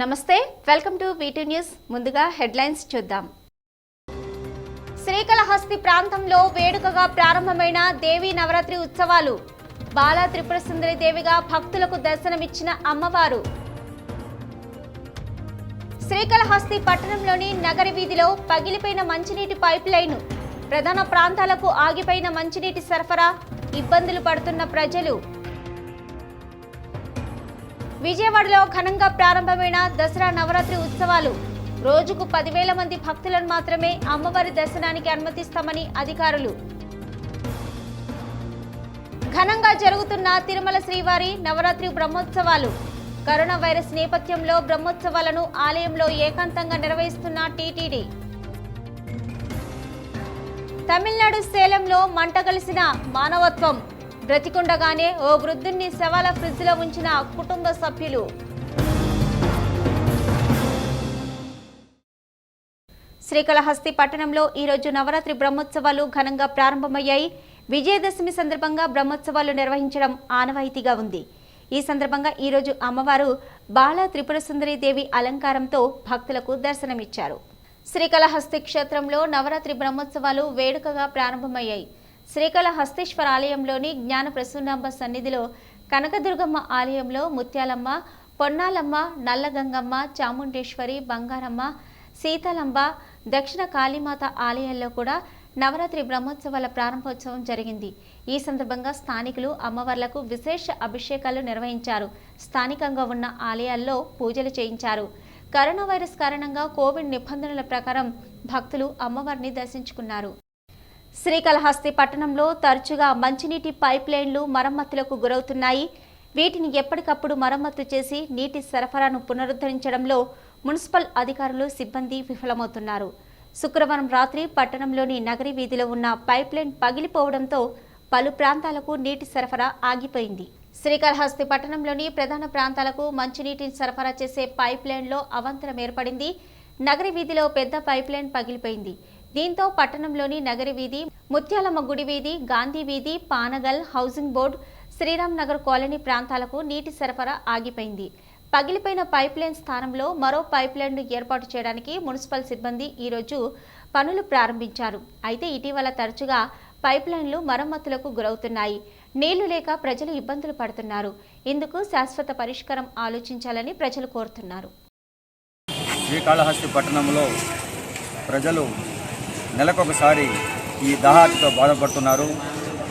నమస్తే welcome to VT news ముందుగా headlines చూద్దాం. శ్రీకాళహస్తి ప్రాంతంలో వేడుకగా ప్రారంభమైన దేవీ నవరాత్రి ఉత్సవాలు. బాలా త్రిపుర సుందరి దేవిగా భక్తులకు దర్శనమిచ్చిన అమ్మవారు. శ్రీకాళహస్తి పట్టణంలోని నగర వీధిలో పగిలిపోయిన మంచినీటి పైప్ లైను ప్రధాన ప్రాంతాలకు ఆగిపోయిన మంచినీటి సరఫరా ఇబ్బందులు పడుతున్న ప్రజలు. విజయవాడలో ఘనంగా ప్రారంభమైన దసరా నవరాత్రి ఉత్సవాలు. రోజుకు పదివేల మంది భక్తులను మాత్రమే అమ్మవారి దర్శనానికి అనుమతిస్తామని అధికారులు. ఘనంగా జరుగుతున్న తిరుమల శ్రీవారి నవరాత్రి బ్రహ్మోత్సవాలు. కరోనా వైరస్ నేపథ్యంలో బ్రహ్మోత్సవాలను ఆలయంలో ఏకాంతంగా నిర్వహిస్తున్న టీటీడీ. తమిళనాడు సేలంలో మంట కలిసిన మానవత్వం. బ్రతికుండగానే ఓ వృద్ధుణ్ణి శవాల ఫ్రిడ్జ్లో ఉంచిన కుటుంబ సభ్యులు. శ్రీకాళహస్తి పట్టణంలో ఈరోజు నవరాత్రి బ్రహ్మోత్సవాలు ఘనంగా ప్రారంభమయ్యాయి. విజయదశమి సందర్భంగా బ్రహ్మోత్సవాలు నిర్వహించడం ఆనవాయితీగా ఉంది. ఈ సందర్భంగా ఈరోజు అమ్మవారు బాల త్రిపుర సుందరి దేవి అలంకారంతో భక్తులకు దర్శనమిచ్చారు. శ్రీకాళహస్తి క్షేత్రంలో నవరాత్రి బ్రహ్మోత్సవాలు వేడుకగా ప్రారంభమయ్యాయి. శ్రీకాళహస్తీశ్వర ఆలయంలోని జ్ఞాన ప్రసూనాంబ సన్నిధిలో కనకదుర్గమ్మ ఆలయంలో ముత్యాలమ్మ పొన్నాలమ్మ నల్లగంగమ్మ చాముండేశ్వరి బంగారమ్మ సీతలంబ దక్షిణ కాళీమాత ఆలయాల్లో కూడా నవరాత్రి బ్రహ్మోత్సవాల ప్రారంభోత్సవం జరిగింది. ఈ సందర్భంగా స్థానికులు అమ్మవార్లకు విశేష అభిషేకాలు నిర్వహించారు. స్థానికంగా ఉన్న ఆలయాల్లో పూజలు చేయించారు. కరోనా వైరస్ కారణంగా కోవిడ్ నిబంధనల ప్రకారం భక్తులు అమ్మవారిని దర్శించుకున్నారు. శ్రీకాళహస్తి పట్టణంలో తరచుగా మంచినీటి పైప్ లైన్లు మరమ్మతులకు గురవుతున్నాయి. వీటిని ఎప్పటికప్పుడు మరమ్మతు చేసి నీటి సరఫరాను పునరుద్ధరించడంలో మున్సిపల్ అధికారులు సిబ్బంది విఫలమవుతున్నారు. శుక్రవారం రాత్రి పట్టణంలోని నగరి వీధిలో ఉన్న పైప్లైన్ పగిలిపోవడంతో పలు ప్రాంతాలకు నీటి సరఫరా ఆగిపోయింది. శ్రీకాళహస్తి పట్టణంలోని ప్రధాన ప్రాంతాలకు మంచినీటిని సరఫరా చేసే పైప్లైన్లో అవంతరం ఏర్పడింది. నగరి వీధిలో పెద్ద పైప్లైన్ పగిలిపోయింది. దీంతో పట్టణంలోని నగర వీధి ముత్యాలమ్మ గుడి వీధి గాంధీ వీధి Panagal housing board Sriram Nagar colony ప్రాంతాలకు నీటి సరఫరా ఆగిపోయింది. పగిలిపోయిన పైప్లైన్ స్థానంలో మరో పైప్ లైన్ను ఏర్పాటు చేయడానికి మున్సిపల్ సిబ్బంది ఈరోజు పనులు ప్రారంభించారు. అయితే ఇటీవల తరచుగా పైప్లైన్లు మరమ్మతులకు గురవుతున్నాయి. నీళ్ళు లేక ప్రజలు ఇబ్బందులు పడుతున్నారు. ఇందుకు శాశ్వత పరిష్కారం ఆలోచించాలని ప్రజలు కోరుతున్నారు. శ్రీకాళహస్తి పట్టణంలో ప్రజలు నెలకొకసారి ఈ దహాటితో బాధపడుతున్నారు.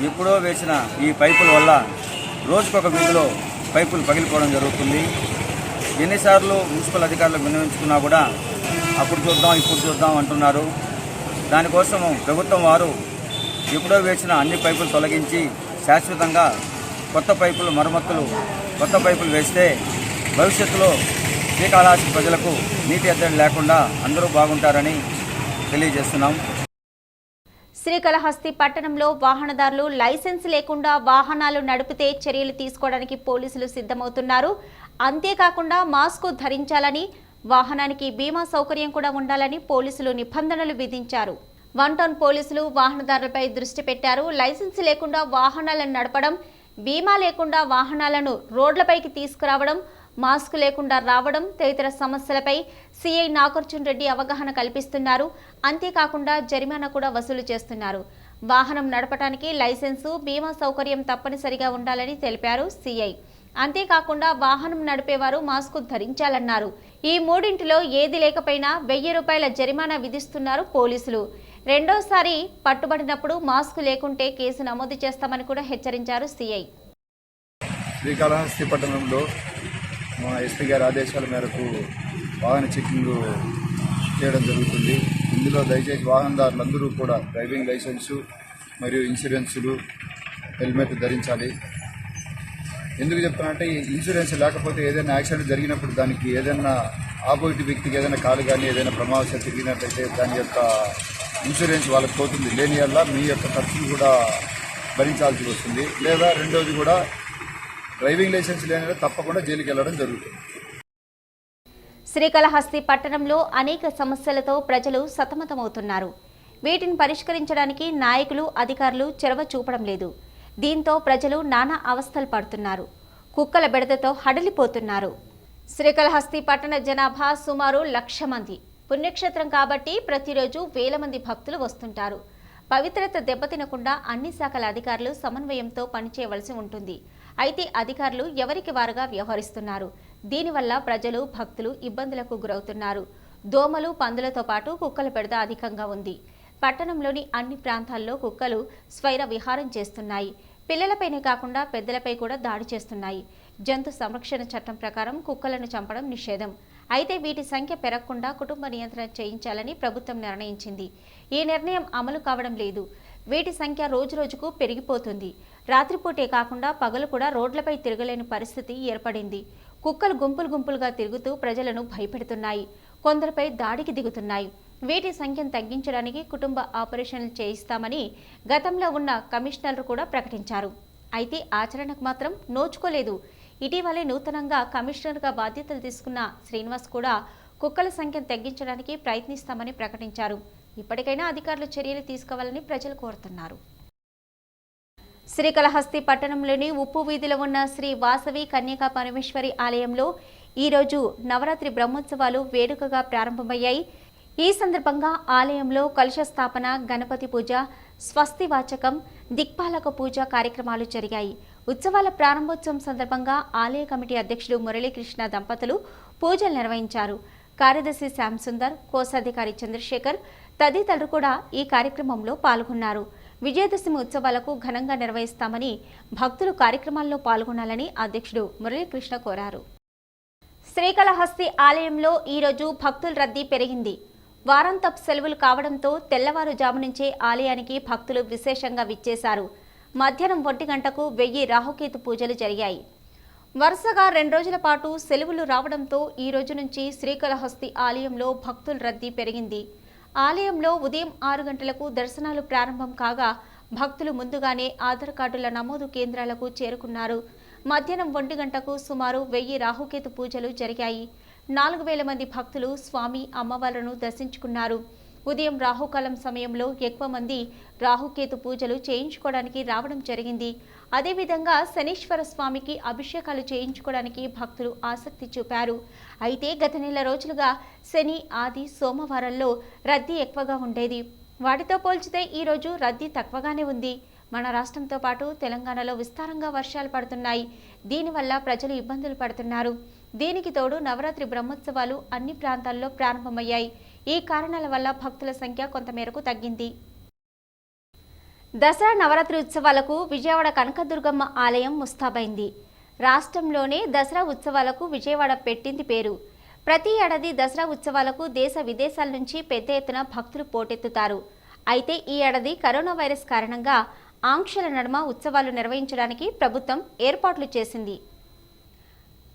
ఎప్పుడో వేసిన ఈ పైపుల వల్ల రోజుకొక వీధిలో పైపులు పగిలిపోవడం జరుగుతుంది. ఎన్నిసార్లు మున్సిపల్ అధికారులకు వినియోగించుకున్నా కూడా అప్పుడు చూద్దాం ఇప్పుడు చూద్దాం అంటున్నారు. దానికోసం ప్రభుత్వం వారు ఎప్పుడో వేసిన అన్ని పైపులు తొలగించి శాశ్వతంగా కొత్త పైపులు మరమ్మతులు కొత్త పైపులు వేస్తే భవిష్యత్తులో శ్రీకాళహస్తి ప్రజలకు నీటి ఎద్దడి లేకుండా అందరూ బాగుంటారని తెలియజేస్తున్నాం. శ్రీకాళహస్తి పట్టణంలో వాహనదారులు లైసెన్స్ లేకుండా వాహనాలు నడిపితే చర్యలు తీసుకోవడానికి పోలీసులు సిద్ధమవుతున్నారు. అంతేకాకుండా మాస్కు ధరించాలని వాహనానికి బీమా సౌకర్యం కూడా ఉండాలని పోలీసులు నిబంధనలు విధించారు. వన్ టౌన్ పోలీసులు వాహనదారులపై దృష్టి పెట్టారు. లైసెన్స్ లేకుండా వాహనాలను నడపడం బీమా లేకుండా వాహనాలను రోడ్లపైకి తీసుకురావడం మాస్క్ లేకుండా రావడం తదితర సమస్యలపై సీఐ నాగార్జున రెడ్డి అవగాహన కల్పిస్తున్నారు. అంతేకాకుండా జరిమానా కూడా వసూలు చేస్తున్నారు. వాహనం నడపడానికి లైసెన్సు బీమా సౌకర్యం తప్పనిసరిగా ఉండాలని తెలిపారు సిఐ. అంతేకాకుండా వాహనం నడిపేవారు మాస్క్ ధరించాలన్నారు. ఈ మూడింటిలో ఏది లేకపోయినా వెయ్యి రూపాయల జరిమానా విధిస్తున్నారు పోలీసులు. రెండోసారి పట్టుబడినప్పుడు మాస్క్ లేకుంటే కేసు నమోదు చేస్తామని కూడా హెచ్చరించారు సీఐ. శ్రీకాళహస్తి పట్టణంలో మా ఎస్పీ గారి ఆదేశాల మేరకు వాహన చెక్కింగ్ చేయడం జరుగుతుంది. ఇందులో దయచేసి వాహనదారులందరూ కూడా డ్రైవింగ్ లైసెన్సు మరియు ఇన్సూరెన్సులు హెల్మెట్ ధరించాలి. ఎందుకు చెప్తానంటే ఇన్సూరెన్స్ లేకపోతే ఏదైనా యాక్సిడెంట్ జరిగినప్పుడు దానికి ఏదైనా ఆపోజిట్ వ్యక్తికి ఏదైనా కాలు కానీ ఏదైనా ప్రమాదం తిరిగినట్లయితే దాని యొక్క ఇన్సూరెన్స్ వాళ్ళకి పోతుంది. లేని వల్ల మీ యొక్క ఖర్చులు కూడా భరించాల్సి వస్తుంది. లేదా రెండోది కూడా డ్రైవింగ్ లైసెన్స్ లేని తప్పకుండా జైలుకి వెళ్ళడం జరుగుతుంది. శ్రీకాళహస్తి పట్టణంలో అనేక సమస్యలతో ప్రజలు సతమతమవుతున్నారు. వీటిని పరిష్కరించడానికి నాయకులు అధికారులు చొరవ చూపడం లేదు. దీంతో ప్రజలు నానా అవస్థలు పడుతున్నారు. కుక్కల బెడదతో హడలిపోతున్నారు. శ్రీకాళహస్తి పట్టణ జనాభా సుమారు లక్ష మంది. పుణ్యక్షేత్రం కాబట్టి ప్రతిరోజు వేల మంది భక్తులు వస్తుంటారు. పవిత్రత దెబ్బతినకుండా అన్ని శాఖల అధికారులు సమన్వయంతో పనిచేయవలసి ఉంటుంది. అయితే అధికారులు ఎవరికి వారుగా వ్యవహరిస్తున్నారు? దీనివల్ల ప్రజలు భక్తులు ఇబ్బందులకు గురవుతున్నారు. దోమలు పందులతో పాటు కుక్కల పెడత అధికంగా ఉంది. పట్టణంలోని అన్ని ప్రాంతాల్లో కుక్కలు స్వైర విహారం చేస్తున్నాయి. పిల్లలపైనే కాకుండా పెద్దలపై కూడా దాడి చేస్తున్నాయి. జంతు సంరక్షణ చట్టం ప్రకారం కుక్కలను చంపడం నిషేధం. అయితే వీటి సంఖ్య పెరగకుండా కుటుంబ నియంత్రణ చేయించాలని ప్రభుత్వం నిర్ణయించింది. ఈ నిర్ణయం అమలు కావడం లేదు. వీటి సంఖ్య రోజురోజుకు పెరిగిపోతుంది. రాత్రిపూటే కాకుండా పగలు కూడా రోడ్లపై తిరగలేని పరిస్థితి ఏర్పడింది. కుక్కలు గుంపులు గుంపులుగా తిరుగుతూ ప్రజలను భయపెడుతున్నాయి. కొందరిపై దాడికి దిగుతున్నాయి. వీటి సంఖ్యను తగ్గించడానికి కుటుంబ ఆపరేషన్లు చేయిస్తామని గతంలో ఉన్న కమిషనర్లు కూడా ప్రకటించారు. అయితే ఆచరణకు మాత్రం నోచుకోలేదు. ఇటీవలే నూతనంగా కమిషనర్గా బాధ్యతలు తీసుకున్న శ్రీనివాస్ కూడా కుక్కల సంఖ్యను తగ్గించడానికి ప్రయత్నిస్తామని ప్రకటించారు. ఇప్పటికైనా అధికారులు చర్యలు తీసుకోవాలని ప్రజలు కోరుతున్నారు. శ్రీకాళహస్తి పట్టణంలోని ఉప్పు వీధిలో ఉన్న శ్రీ వాసవి కన్యకా పరమేశ్వరి ఆలయంలో ఈరోజు నవరాత్రి బ్రహ్మోత్సవాలు వేడుకగా ప్రారంభమయ్యాయి. ఈ సందర్భంగా ఆలయంలో కలుష స్థాపన గణపతి పూజ స్వస్తి వాచకం దిక్పాలక పూజ కార్యక్రమాలు జరిగాయి. ఉత్సవాల ప్రారంభోత్సవం సందర్భంగా ఆలయ కమిటీ అధ్యక్షుడు మురళీకృష్ణ దంపతులు పూజలు నిర్వహించారు. కార్యదర్శి శ్యామ్ సుందర్ కోశాధికారి చంద్రశేఖర్ తదితరులు కూడా ఈ కార్యక్రమంలో పాల్గొన్నారు. విజయదశమి ఉత్సవాలకు ఘనంగా నిర్వహిస్తామని భక్తులు కార్యక్రమాల్లో పాల్గొనాలని అధ్యక్షుడు మురళీకృష్ణ కోరారు. శ్రీకాళహస్తి ఆలయంలో ఈరోజు భక్తుల రద్దీ పెరిగింది. వారాంతపు సెలవులు కావడంతో తెల్లవారుజాము నుంచే ఆలయానికి భక్తులు విశేషంగా విచ్చేశారు. మధ్యాహ్నం ఒంటి గంటకు వెయ్యి రాహుకేతు పూజలు జరిగాయి. వరుసగా రెండు రోజుల పాటు సెలవులు రావడంతో ఈ రోజు నుంచి శ్రీకాళహస్తి ఆలయంలో భక్తుల రద్దీ పెరిగింది. ఆలయంలో ఉదయం ఆరు గంటలకు దర్శనాలు ప్రారంభం కాగా భక్తులు ముందుగానే ఆధార్ కార్డుల నమోదు కేంద్రాలకు చేరుకున్నారు. మధ్యాహ్నం ఒంటి గంటకు సుమారు వెయ్యి రాహుకేతు పూజలు జరిగాయి. నాలుగు వేల మంది భక్తులు స్వామి అమ్మవార్లను దర్శించుకున్నారు. ఉదయం రాహుకాలం సమయంలో ఎక్కువ మంది రాహుకేతు పూజలు చేయించుకోవడానికి రావడం జరిగింది. అదేవిధంగా శనీశ్వర స్వామికి అభిషేకాలు చేయించుకోవడానికి భక్తులు ఆసక్తి చూపారు. అయితే గత నెల రోజులుగా శని ఆది సోమవారంలో రద్దీ ఎక్కువగా ఉండేది. వాటితో పోల్చితే ఈరోజు రద్దీ తక్కువగానే ఉంది. మన రాష్ట్రంతో పాటు తెలంగాణలో విస్తారంగా వర్షాలు పడుతున్నాయి. దీనివల్ల ప్రజలు ఇబ్బందులు పడుతున్నారు. దీనికి తోడు నవరాత్రి బ్రహ్మోత్సవాలు అన్ని ప్రాంతాల్లో ప్రారంభమయ్యాయి. ఈ కారణాల వల్ల భక్తుల సంఖ్య కొంతమేరకు తగ్గింది. దసరా నవరాత్రి ఉత్సవాలకు విజయవాడ కనకదుర్గమ్మ ఆలయం ముస్తాబైంది. రాష్ట్రంలోనే దసరా ఉత్సవాలకు విజయవాడ పెట్టింది పేరు. ప్రతి ఏడాది దసరా ఉత్సవాలకు దేశ విదేశాల నుంచి పెద్ద ఎత్తున భక్తులు పోటెత్తుతారు. అయితే ఈ ఏడాది కరోనా వైరస్ కారణంగా ఆంక్షల నడుమ ఉత్సవాలు నిర్వహించడానికి ప్రభుత్వం ఏర్పాట్లు చేసింది.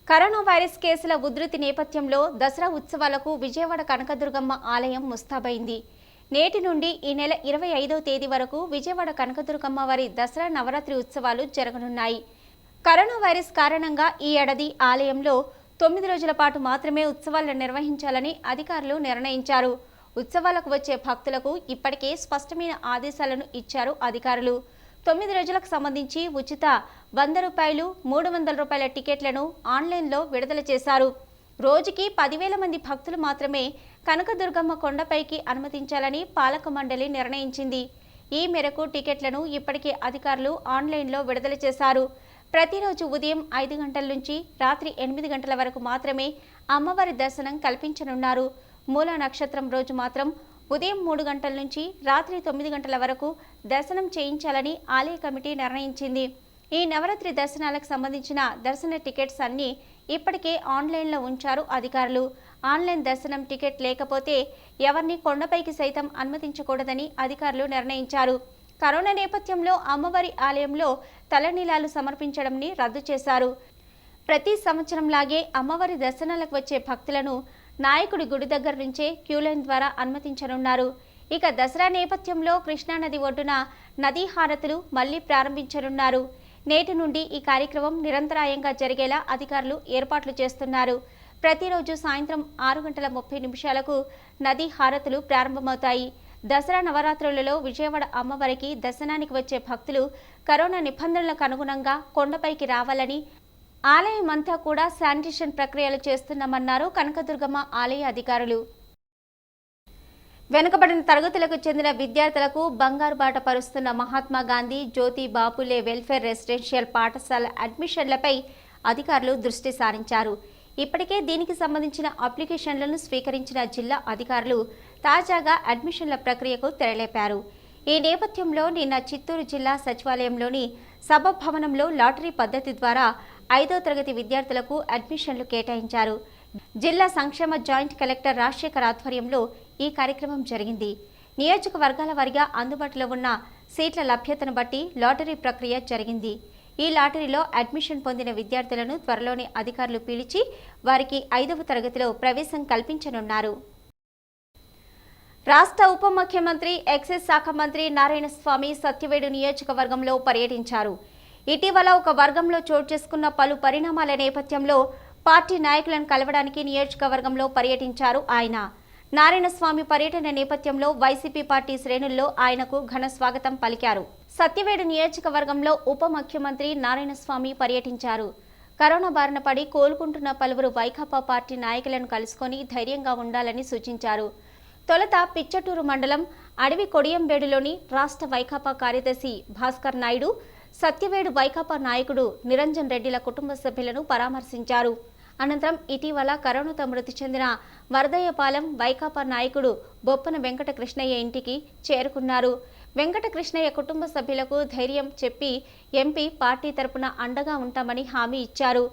కరోనా వైరస్ కేసుల ఉధృతి నేపథ్యంలో దసరా ఉత్సవాలకు విజయవాడ కనకదుర్గమ్మ ఆలయం ముస్తాబైంది. నేటి నుండి ఈ నెల ఇరవై ఐదవ తేదీ వరకు విజయవాడ కనకదుర్గమ్మ వారి దసరా నవరాత్రి ఉత్సవాలు జరగనున్నాయి. కరోనా వైరస్ కారణంగా ఈ ఏడాది ఆలయంలో తొమ్మిది రోజుల పాటు మాత్రమే ఉత్సవాలను నిర్వహించాలని అధికారులు నిర్ణయించారు. ఉత్సవాలకు వచ్చే భక్తులకు ఇప్పటికే స్పష్టమైన ఆదేశాలను ఇచ్చారు అధికారులు. తొమ్మిది రోజులకు సంబంధించి ఉచిత వంద రూపాయలు మూడు వందల రూపాయల టికెట్లను ఆన్లైన్లో విడుదల చేశారు. రోజుకి పదివేల మంది భక్తులు మాత్రమే కనకదుర్గమ్మ కొండపైకి అనుమతించాలని పాలక మండలి నిర్ణయించింది. ఈ మేరకు టికెట్లను ఇప్పటికే అధికారులు ఆన్లైన్లో విడుదల చేశారు. ప్రతిరోజు ఉదయం ఐదు గంటల నుంచి రాత్రి ఎనిమిది గంటల వరకు మాత్రమే అమ్మవారి దర్శనం కల్పించనున్నారు. మూల నక్షత్రం రోజు మాత్రం ఉదయం మూడు గంటల నుంచి రాత్రి తొమ్మిది గంటల వరకు దర్శనం చేయించాలని ఆలయ కమిటీ నిర్ణయించింది. ఈ నవరాత్రి దర్శనాలకు సంబంధించిన దర్శన టికెట్స్ అన్నీ ఇప్పటికే ఆన్లైన్లో ఉంచారు అధికారులు. ఆన్లైన్ దర్శనం టికెట్ లేకపోతే ఎవరిని కొండపైకి సైతం అనుమతించకూడదని అధికారులు నిర్ణయించారు. కరోనా నేపథ్యంలో అమ్మవారి ఆలయంలో తలనీలాలు సమర్పించడంని రద్దు చేశారు. ప్రతి సంవత్సరంలాగే అమ్మవారి దర్శనాలకు వచ్చే భక్తులను నాయకుడి గుడి దగ్గర నుంచే క్యూలైన్ ద్వారా అనుమతించనున్నారు. ఇక దసరా నేపథ్యంలో కృష్ణానది ఒడ్డున నదీ హారతులు మళ్ళీ ప్రారంభించనున్నారు. నేటి నుండి ఈ కార్యక్రమం నిరంతరాయంగా జరిగేలా అధికారులు ఏర్పాట్లు చేస్తున్నారు. ప్రతిరోజు సాయంత్రం ఆరు గంటల ముప్పై నిమిషాలకు నదీ హారతులు ప్రారంభమవుతాయి. దసరా నవరాత్రులలో విజయవాడ అమ్మవారికి దర్శనానికి వచ్చే భక్తులు కరోనా నిబంధనలకు అనుగుణంగా కొండపైకి రావాలని ఆలయం అంతా కూడా శానిటేషన్ ప్రక్రియలు చేస్తున్నామన్నారు కనకదుర్గమ్మ ఆలయ అధికారులు. వెనుకబడిన తరగతులకు చెందిన విద్యార్థులకు బంగారు బాట పరుస్తున్న మహాత్మా గాంధీ జ్యోతి బాపులే వెల్ఫేర్ రెసిడెన్షియల్ పాఠశాల అడ్మిషన్లపై అధికారులు దృష్టి సారించారు. ఇప్పటికే దీనికి సంబంధించిన అప్లికేషన్లను స్వీకరించిన జిల్లా అధికారులు తాజాగా అడ్మిషన్ల ప్రక్రియకు తెరలేపారు. ఈ నేపథ్యంలో నిన్న చిత్తూరు జిల్లా సచివాలయంలోని సభాభవనంలో లాటరీ పద్ధతి ద్వారా ఐదో తరగతి విద్యార్థులకు అడ్మిషన్లు కేటాయించారు. జిల్లా సంక్షేమ జాయింట్ కలెక్టర్ రాజశేఖర్ ఆధ్వర్యంలో ఈ కార్యక్రమం జరిగింది. నియోజకవర్గాల వారిగా అందుబాటులో ఉన్న సీట్ల లభ్యతను బట్టి లాటరీ ప్రక్రియ జరిగింది. ఈ లాటరీలో అడ్మిషన్ పొందిన విద్యార్థులను త్వరలోనే అధికారులు పిలిచి వారికి ఐదవ తరగతిలో ప్రవేశం కల్పించనున్నారు. రాష్ట్ర ఉప ముఖ్యమంత్రి ఎక్సైజ్ శాఖ మంత్రి నారాయణ స్వామి సత్యవేడు నియోజకవర్గంలో పర్యటించారు. ఇటీవల ఒక వర్గంలో చోటు చేసుకున్న పలు పరిణామాల నేపథ్యంలో పార్టీ నాయకులను కలవడానికి నియోజకవర్గంలో పర్యటించారు ఆయన. నారాయణస్వామి పర్యటన నేపథ్యంలో వైసీపీ పార్టీ శ్రేణుల్లో ఆయనకు ఘన స్వాగతం పలికారు. సత్యవేడు నియోజకవర్గంలో ఉప ముఖ్యమంత్రి నారాయణస్వామి పర్యటించారు. కరోనా బారిన పడి కోలుకుంటున్న పలువురు వైకాపా పార్టీ నాయకులను కలుసుకొని ధైర్యంగా ఉండాలని సూచించారు. తొలుత పిచ్చటూరు మండలం అడవి కొడియంబేడులోని రాష్ట్ర వైకాపా కార్యదర్శి భాస్కర్ నాయుడు సత్యవేడు వైకాపా నాయకుడు నిరంజన్ రెడ్డిల కుటుంబ సభ్యులను పరామర్శించారు. అనంతరం ఇటీవల కరోనాతో మృతి చెందిన వరదయ్యపాలెం వైకాపా నాయకుడు బొప్పన వెంకట కృష్ణయ్య ఇంటికి చేరుకున్నారు. వెంకట కృష్ణయ్య కుటుంబ సభ్యులకు ధైర్యం చెప్పి ఎంపీ పార్టీ తరపున అండగా ఉంటామని హామీ ఇచ్చారు.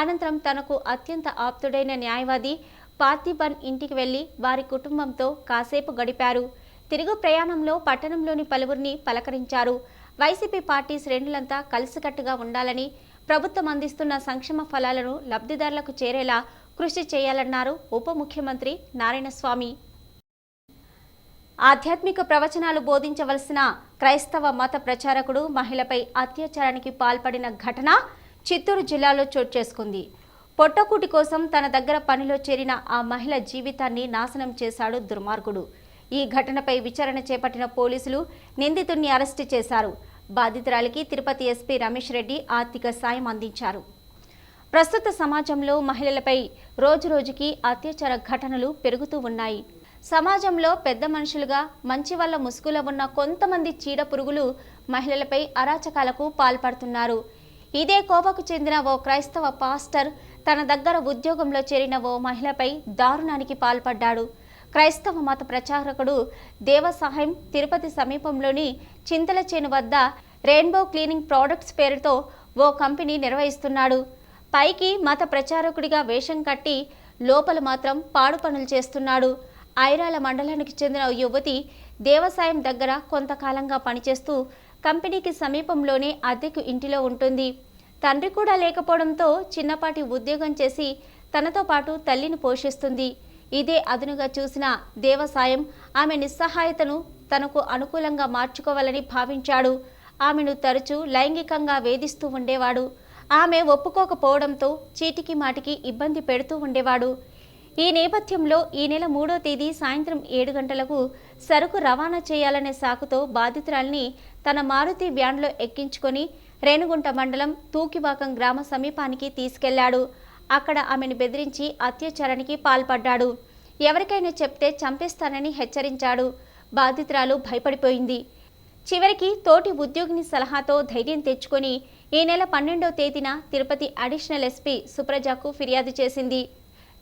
అనంతరం తనకు అత్యంత ఆప్తుడైన న్యాయవాది పార్థిబన్ ఇంటికి వెళ్ళి వారి కుటుంబంతో కాసేపు గడిపారు. తిరుగు ప్రయాణంలో పట్టణంలోని పలువురిని పలకరించారు. వైసీపీ పార్టీ శ్రేణులంతా కలిసికట్టుగా ఉండాలని ప్రభుత్వం అందిస్తున్న సంక్షేమ ఫలాలను లబ్ధిదారులకు చేరేలా కృషి చేయాలన్నారు ఉప ముఖ్యమంత్రి నారాయణస్వామి. ఆధ్యాత్మిక ప్రవచనాలు బోధించవలసిన క్రైస్తవ మత ప్రచారకుడు మహిళపై అత్యాచారానికి పాల్పడిన ఘటన చిత్తూరు జిల్లాలో చోటు చేసుకుంది. పొట్టకూటి కోసం తన దగ్గర పనిలో చేరిన ఆ మహిళ జీవితాన్ని నాశనం చేశాడు దుర్మార్గుడు. ఈ ఘటనపై విచారణ చేపట్టిన పోలీసులు నిందితుడిని అరెస్టు చేశారు. బాధితురాలికి తిరుపతి ఎస్పీ రమేష్ రెడ్డి ఆర్థిక సాయం అందించారు. ప్రస్తుత సమాజంలో మహిళలపై రోజురోజుకి అత్యాచార ఘటనలు పెరుగుతూ ఉన్నాయి. సమాజంలో పెద్ద మనుషులుగా మంచి వల్ల ముసుగులో ఉన్న కొంతమంది చీడ పురుగులు మహిళలపై అరాచకాలకు పాల్పడుతున్నారు. ఇదే కోవకు చెందిన ఓ క్రైస్తవ పాస్టర్ తన దగ్గర ఉద్యోగంలో చేరిన ఓ మహిళపై దారుణానికి పాల్పడ్డాడు. క్రైస్తవ మత ప్రచారకుడు దేవసహాయం తిరుపతి సమీపంలోని చింతలచేను వద్ద రెయిన్బో క్లీనింగ్ ప్రోడక్ట్స్ పేరుతో ఓ కంపెనీ నిర్వహిస్తున్నాడు. పైకి మత ప్రచారకుడిగా వేషం కట్టి లోపల మాత్రం పాడు పనులు చేస్తున్నాడు. ఐరాల మండలానికి చెందిన యువతి దేవసాయం దగ్గర కొంతకాలంగా పనిచేస్తూ కంపెనీకి సమీపంలోనే అద్దెకు ఇంటిలో ఉంటుంది. తండ్రి కూడా లేకపోవడంతో చిన్నపాటి ఉద్యోగం చేసి తనతో పాటు తల్లిని పోషిస్తుంది. ఇదే అదునుగా చూసిన దేవసాయం ఆమె నిస్సహాయతను తనకు అనుకూలంగా మార్చుకోవాలని భావించాడు. ఆమెను తరచూ లైంగికంగా వేధిస్తూ ఉండేవాడు. ఆమె ఒప్పుకోకపోవడంతో చీటికి మాటికి ఇబ్బంది పెడుతూ ఉండేవాడు. ఈ నేపథ్యంలో ఈ నెల మూడో తేదీ సాయంత్రం ఏడు గంటలకు సరుకు రవాణా చేయాలనే సాకుతో బాధితురాల్ని తన మారుతి వ్యాన్లో ఎక్కించుకొని రేణుగుంట మండలం తూకివాకం గ్రామ సమీపానికి తీసుకెళ్ళాడు. అక్కడ ఆమెను బెదిరించి అత్యాచారానికి పాల్పడ్డాడు. ఎవరికైనా చెప్తే చంపేస్తానని హెచ్చరించాడు. బాధితురాలు భయపడిపోయింది. చివరికి తోటి ఉద్యోగిని సలహాతో ధైర్యం తెచ్చుకొని ఈ నెల పన్నెండవ తేదీన తిరుపతి అడిషనల్ ఎస్పీ సుప్రజకు ఫిర్యాదు చేసింది.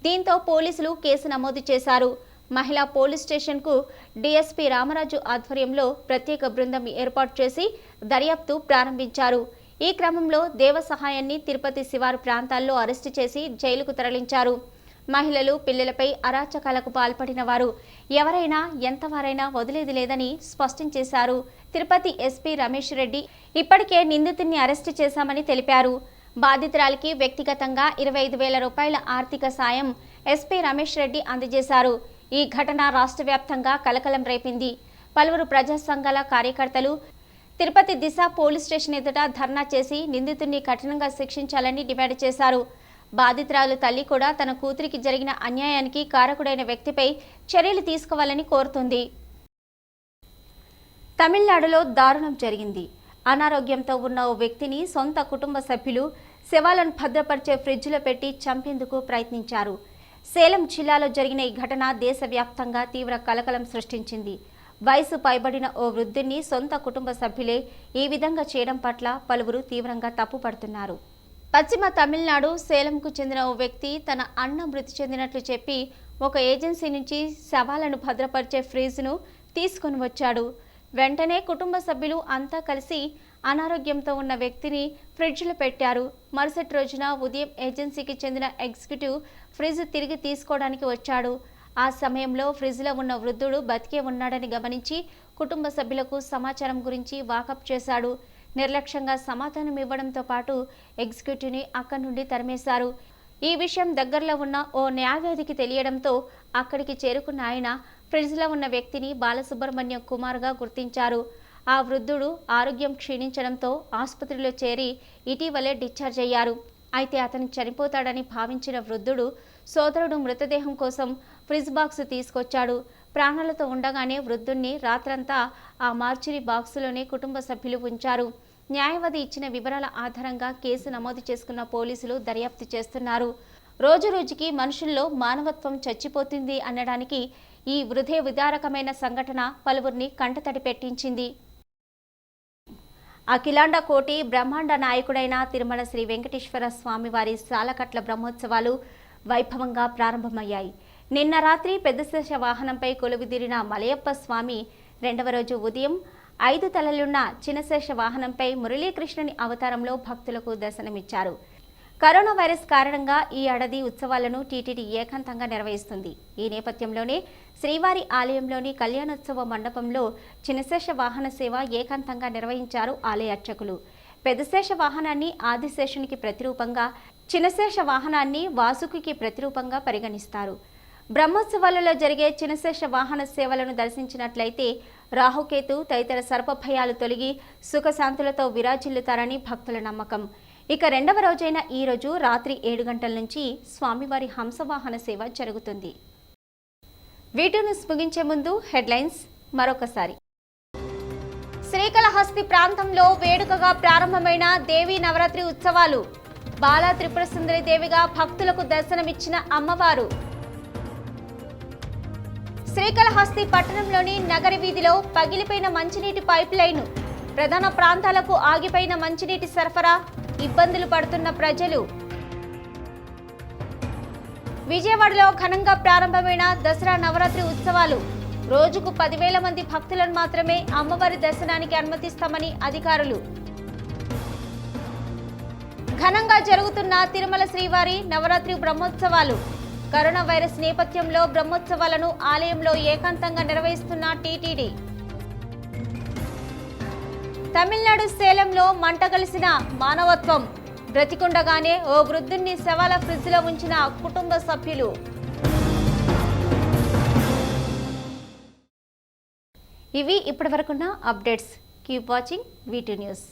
దీంతో పోలీసులు కేసు నమోదు చేశారు. మహిళా పోలీస్ స్టేషన్కు డీఎస్పీ రామరాజు ఆధ్వర్యంలో ప్రత్యేక బృందం ఏర్పాటు చేసి దర్యాప్తు ప్రారంభించారు. ఈ క్రమంలో దేవ సహాయాన్ని తిరుపతి శివారు ప్రాంతాల్లో అరెస్టు చేసి జైలుకు తరలించారు. మహిళలు పిల్లలపై అరాచకాలకు పాల్పడిన వారు. ఎవరైనా ఎంతవారైనా వదిలేది లేదని స్పష్టం చేశారు. తిరుపతి ఎస్పీ రమేష్ రెడ్డి ఇప్పటికే నిందితుడిని అరెస్టు చేశామని తెలిపారు. బాధితురాలికి వ్యక్తిగతంగా ఇరవై ఐదు వేల రూపాయల ఆర్థిక సాయం ఎస్పీ రమేష్ రెడ్డి అందజేశారు. ఈ ఘటన రాష్ట్ర వ్యాప్తంగా కలకలం రేపింది. పలువురు ప్రజా సంఘాల కార్యకర్తలు తిరుపతి దిశ పోలీస్ స్టేషన్ ఎదుట ధర్నా చేసి నిందితుడిని కఠినంగా శిక్షించాలని డిమాండ్ చేశారు. బాధితురాలు తల్లి కూడా తన కూతురికి జరిగిన అన్యాయానికి కారకుడైన వ్యక్తిపై చర్యలు తీసుకోవాలని కోరుతుంది. తమిళనాడులో దారుణం జరిగింది. అనారోగ్యంతో ఉన్న ఓ వ్యక్తిని సొంత కుటుంబ సభ్యులు శవాలను భద్రపరిచే ఫ్రిడ్జ్లో పెట్టి చంపేందుకు ప్రయత్నించారు. సేలం జిల్లాలో జరిగిన ఈ ఘటన దేశవ్యాప్తంగా తీవ్ర కలకలం సృష్టించింది. వయసు పైబడిన ఓ వృద్ధుణ్ణి సొంత కుటుంబ సభ్యులే ఈ విధంగా చేయడం పట్ల పలువురు తీవ్రంగా తప్పుపడుతున్నారు పశ్చిమ తమిళనాడు సేలంకు చెందిన ఓ వ్యక్తి తన అన్న మృతి చెందినట్లు చెప్పి ఒక ఏజెన్సీ నుంచి శవాలను భద్రపరిచే ఫ్రీజ్ను తీసుకొని వచ్చాడు. వెంటనే కుటుంబ సభ్యులు అంతా కలిసి అనారోగ్యంతో ఉన్న వ్యక్తిని ఫ్రిడ్జ్లో పెట్టారు. మరుసటి రోజున ఉదయం ఏజెన్సీకి చెందిన ఎగ్జిక్యూటివ్ ఫ్రిడ్జ్ తిరిగి తీసుకోవడానికి వచ్చాడు. ఆ సమయంలో ఫ్రిడ్జ్లో ఉన్న వృద్ధుడు బతికే ఉన్నాడని గమనించి కుటుంబ సభ్యులకు సమాచారం గురించి వాకప్ చేశాడు. నిర్లక్ష్యంగా సమాధానం ఇవ్వడంతో పాటు ఎగ్జిక్యూటివ్ని అక్కడి నుండి తరిమేశారు. ఈ విషయం దగ్గరలో ఉన్న ఓ న్యాయవాదికి తెలియడంతో అక్కడికి చేరుకున్న ఆయన ఫ్రిడ్జ్లో ఉన్న వ్యక్తిని బాలసుబ్రహ్మణ్యం కుమార్గా గుర్తించారు. ఆ వృద్ధుడు ఆరోగ్యం క్షీణించడంతో ఆసుపత్రిలో చేరి ఇటీవలే డిశ్చార్జ్ అయ్యారు. అయితే అతను చనిపోతాడని భావించిన వృద్ధుడు సోదరుడు మృతదేహం కోసం ఫ్రిజ్ బాక్స్ తీసుకొచ్చాడు. ప్రాణాలతో ఉండగానే వృద్ధుణ్ణి రాత్రంతా ఆ మార్చురీ బాక్సులోనే కుటుంబ సభ్యులు ఉంచారు. న్యాయవాది ఇచ్చిన వివరాల ఆధారంగా కేసు నమోదు చేసుకున్న పోలీసులు దర్యాప్తు చేస్తున్నారు. రోజు రోజుకి మనుషుల్లో మానవత్వం చచ్చిపోతుంది అనడానికి ఈ హృదయ విదారకమైన సంఘటన పలువురిని కంటతడి పెట్టించింది. అఖిలాండ కోటి బ్రహ్మాండ నాయకుడైన తిరుమల శ్రీ వెంకటేశ్వర స్వామి వారి సాలకట్ల బ్రహ్మోత్సవాలు వైభవంగా ప్రారంభమయ్యాయి. నిన్న రాత్రి పెద్దశేష వాహనంపై కొలువుదీరిన మలయప్ప స్వామి రెండవ రోజు ఉదయం ఐదు తలలున్న చిన్నశేష వాహనంపై మురళీకృష్ణుని అవతారంలో భక్తులకు దర్శనమిచ్చారు. కరోనా వైరస్ కారణంగా ఈ ఏడాది ఉత్సవాలను టీటీడీ ఏకాంతంగా నిర్వహిస్తుంది. ఈ నేపథ్యంలోనే శ్రీవారి ఆలయంలోని కళ్యాణోత్సవ మండపంలో చిన్నశేష వాహన సేవ ఏకాంతంగా నిర్వహించారు ఆలయ అర్చకులు. పెద్దశేష వాహనాన్ని ఆదిశేషునికి ప్రతిరూపంగా చిన్నశేష వాహనాన్ని వాసుకి ప్రతిరూపంగా పరిగణిస్తారు. బ్రహ్మోత్సవాలలో జరిగే చినశేష వాహన సేవలను దర్శించినట్లయితే రాహుకేతు తదితర సర్పభయాలు తొలగి సుఖశాంతులతో విరాజిల్లుతారని భక్తుల నమ్మకం. ఇక రెండవ రోజైన ఈ రోజు రాత్రి ఏడు గంటల నుంచి స్వామివారి హంసవాహన సేవ జరుగుతుంది. వీటిని ముగించే ముందు హెడ్లైన్స్ మరొకసారి. శ్రీకాళహస్తి ప్రాంతంలో వేడుకగా ప్రారంభమైన దేవీ నవరాత్రి ఉత్సవాలు. బాలా త్రిపుర సుందరి దేవిగా భక్తులకు దర్శనమిచ్చిన అమ్మవారు శ్రీకాళహస్తి పట్టణంలోని నగర వీధిలో పగిలిపోయిన మంచినీటి పైప్ లైను ప్రధాన ప్రాంతాలకు ఆగిపోయిన మంచినీటి సరఫరా ఇబ్బందులు పడుతున్న ప్రజలు. విజయవాడలో ఘనంగా ప్రారంభమైన దసరా నవరాత్రి ఉత్సవాలు. రోజుకు పదివేల మంది భక్తులను మాత్రమే అమ్మవారి దర్శనానికి అనుమతిస్తామని అధికారులు. ఘనంగా జరుగుతున్న తిరుమల శ్రీవారి నవరాత్రి బ్రహ్మోత్సవాలు. కరోనా వైరస్ నేపథ్యంలో బ్రహ్మోత్సవాలను ఆలయంలో ఏకాంతంగా నిర్వహిస్తున్న టీటీడీ. తమిళనాడు సేలంలో మంటగలిసిన మానవత్వం. బ్రతికుండగానే ఓ వృద్ధుణ్ణి శవాల ఫ్రిడ్జ్లో ఉంచిన కుటుంబ సభ్యులు. ఇవి ఇప్పటివరకున్న updates. Keep watching VT news.